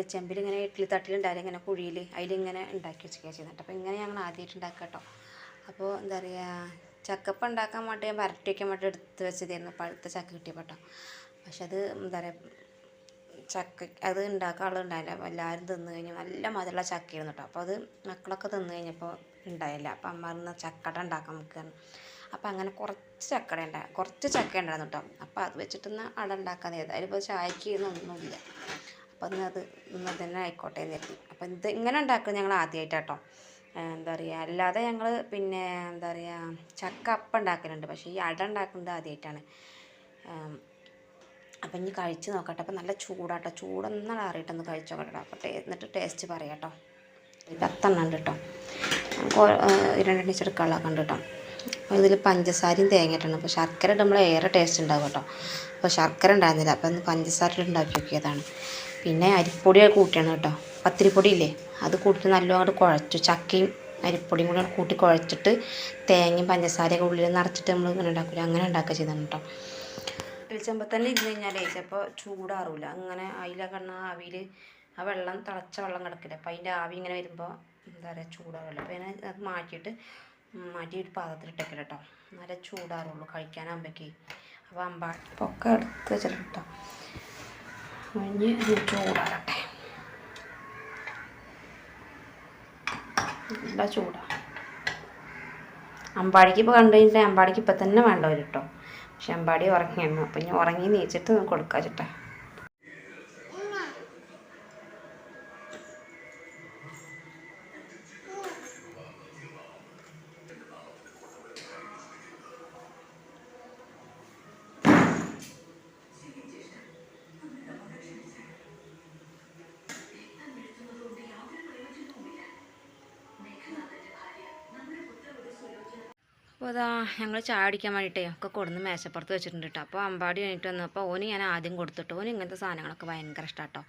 ഇഡ്ഡലി ചെമ്പിൽ ഇങ്ങനെ ഇഡ്ഡലി തട്ടിലുണ്ടായാലും ഇങ്ങനെ കുഴിയിൽ അതിലിങ്ങനെ ഉണ്ടാക്കി വെച്ചൊക്കെയാണ് ചെയ്യുന്നത് അപ്പോൾ ഇങ്ങനെ ഞങ്ങൾ ആദ്യമായിട്ട് ഉണ്ടാക്കുക കേട്ടോ. അപ്പോൾ എന്താ പറയുക ചക്കപ്പം ഉണ്ടാക്കാൻ വേണ്ടി ഞാൻ വരട്ടി വയ്ക്കാൻ വേണ്ടി എടുത്ത് വെച്ചതായിരുന്നു. പഴുത്ത ചക്ക കിട്ടിയപ്പോൾ കേട്ടോ. പക്ഷെ അത് എന്താ പറയുക ചക്ക അത് ഉണ്ടാക്കാൻ ആളുണ്ടായില്ല എല്ലാവരും തിന്ന് കഴിഞ്ഞു നല്ല മധുരമുള്ള ചക്കയായിരുന്നു കേട്ടോ. അപ്പോൾ അത് മക്കളൊക്കെ തിന്ന് കഴിഞ്ഞപ്പോൾ ഉണ്ടായില്ല. അപ്പം അമ്മ പറഞ്ഞ ചക്കട ഉണ്ടാക്കാൻ നമുക്ക് അപ്പം അങ്ങനെ കുറച്ച് ചക്കട ഉണ്ടായി കുറച്ച് ചക്ക ഉണ്ടായിരുന്നു കേട്ടോ. അപ്പോൾ അത് വെച്ചിട്ടൊന്ന് അട ഉണ്ടാക്കാൻ ഏതായാലും ഇപ്പോൾ ചായക്ക് ഒന്നുമില്ല. അപ്പോൾ ഇന്ന് അത് തന്നെ ആയിക്കോട്ടെ എന്ന് കരുതി. അപ്പം ഇത് ഇങ്ങനെ ഉണ്ടാക്കുന്നത് ഞങ്ങൾ ആദ്യമായിട്ടാട്ടോ എന്താ പറയുക അല്ലാതെ ഞങ്ങൾ പിന്നെ എന്താ പറയുക ചക്ക അപ്പം ഉണ്ടാക്കലുണ്ട്. പക്ഷേ ഈ അട ഉണ്ടാക്കുന്നത് ആദ്യമായിട്ടാണ് അപ്പം ഇനി കഴിച്ച് നോക്കട്ടെ. അപ്പം നല്ല ചൂടാട്ടോ. ചൂടൊന്നും അറിയിട്ടൊന്ന് കഴിച്ച് നോക്കട്ടെ അപ്പോൾ എന്നിട്ട് ടേസ്റ്റ് പറയാം കേട്ടോ. പത്തെണ്ണം ഉണ്ട് കേട്ടോ. രണ്ടെണ്ണം ചെറുക്കാളൊക്കെ ഉണ്ട് കേട്ടോ. ഇതിൽ പഞ്ചസാരയും തേങ്ങയിട്ടാണ് അപ്പോൾ ശർക്കര ഇടുമ്പോൾ ഏറെ ടേസ്റ്റ് ഉണ്ടാവും കേട്ടോ. അപ്പോൾ ശർക്കര ഉണ്ടായിരുന്നില്ല. അപ്പോൾ ഒന്ന് പഞ്ചസാര ഉണ്ടാക്കി നോക്കിയതാണ്. പിന്നെ അരിപ്പൊടി കൂട്ടിയാണ് കേട്ടോ. പത്തിരിപ്പൊടി ഇല്ലേ അത് കൂട്ടി നല്ലോണം കുഴച്ചു. ചക്കയും അരിപ്പൊടിയും കൂടെ കൂട്ടി കുഴച്ചിട്ട് തേങ്ങയും പഞ്ചസാരയൊക്കെ ഉള്ളിൽ നിറച്ചിട്ട് നമ്മൾ ഇങ്ങനെ ഉണ്ടാക്കില്ല അങ്ങനെ ഉണ്ടാക്കുക ചെയ്താണ് കേട്ടോ. ചെമ്പ് തന്നെ ഇരുന്ന് കഴിഞ്ഞാലേ ചിലപ്പോൾ ചൂടാറില്ല അങ്ങനെ അതിലൊക്കെ കണ്ണ ആവിയിൽ ആ വെള്ളം തിളച്ച വെള്ളം കിടക്കില്ല? അപ്പോൾ അതിന്റെ ആവി ഇങ്ങനെ വരുമ്പോൾ എന്താ പറയുക ചൂടാറില്ല അപ്പോൾ ഞാൻ അത് മാറ്റിയിട്ട് മാറ്റി ഒരു പാത്രത്തിലിട്ടേക്കില്ല കേട്ടോ. നല്ല ചൂടാറുള്ളൂ കഴിക്കാനാകുമ്പോഴേക്ക് അപ്പോൾ അമ്പാ പൊക്കെ എടുത്ത് വെച്ചിട്ട് കേട്ടോ. കഴിഞ്ഞ് ചൂടാകട്ടെ നല്ല ചൂടാ? അമ്പാടിക്ക് ഇപ്പോൾ കണ്ടു കഴിഞ്ഞാൽ അമ്പാടിക്ക് ഇപ്പം തന്നെ വേണ്ട വരും കേട്ടോ പക്ഷെ അമ്പാടി ഉറങ്ങിയാണ്. അപ്പം ഇനി ഉറങ്ങി നീച്ചിട്ട് കൊടുക്കാം ചേട്ടാ. അപ്പോൾ അതാ ഞങ്ങൾ ചായ അടിക്കാൻ വേണ്ടിയിട്ടേ ഒക്കെ കൊടുന്ന് മേശപ്പുറത്ത് വെച്ചിട്ടുണ്ട് കേട്ടോ അപ്പോൾ അമ്പാടി കഴിഞ്ഞിട്ട് വന്നു. അപ്പോൾ ഓന് ഞാൻ ആദ്യം കൊടുത്തിട്ട്. ഓന് ഇങ്ങനത്തെ സാധനങ്ങളൊക്കെ ഭയങ്കര ഇഷ്ടമാട്ടോ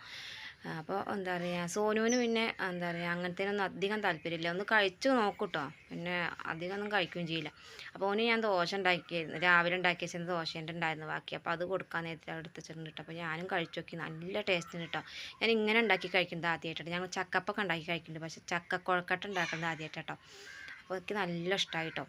അപ്പോൾ എന്താ പറയുക സോനുവിന് പിന്നെ എന്താ പറയുക അങ്ങനത്തേനൊന്നും അധികം താല്പര്യമില്ല. ഒന്ന് കഴിച്ചു നോക്കൂട്ടോ. പിന്നെ അധികം ഒന്നും കഴിക്കുകയും ചെയ്യില്ല. അപ്പോൾ ഓന് ഞാൻ ദോശ ഉണ്ടാക്കിയായിരുന്നു. രാവിലെ ഉണ്ടാക്കി വെച്ചിരുന്ന ദോശേന്റെ ഉണ്ടായിരുന്നു ബാക്കി. അപ്പോൾ അത് കൊടുക്കാൻ നേരത്തെ എടുത്ത് വെച്ചിട്ടുണ്ട് കേട്ടോ അപ്പോൾ ഞാനും കഴിച്ചു നോക്കി. നല്ല ടേസ്റ്റ് കേട്ടോ ഞാൻ ഇങ്ങനെ ഉണ്ടാക്കി കഴിക്കുന്നത് ആദ്യമായിട്ടോ ഞങ്ങൾ ചക്കപ്പൊക്കെ ഉണ്ടാക്കി കഴിക്കുന്നുണ്ട്. പക്ഷേ ചക്കക്കുഴക്കട്ട ഉണ്ടാക്കുന്നത് ആദ്യമായിട്ടോ അപ്പോൾ എനിക്ക് നല്ല ഇഷ്ടമായി കേട്ടോ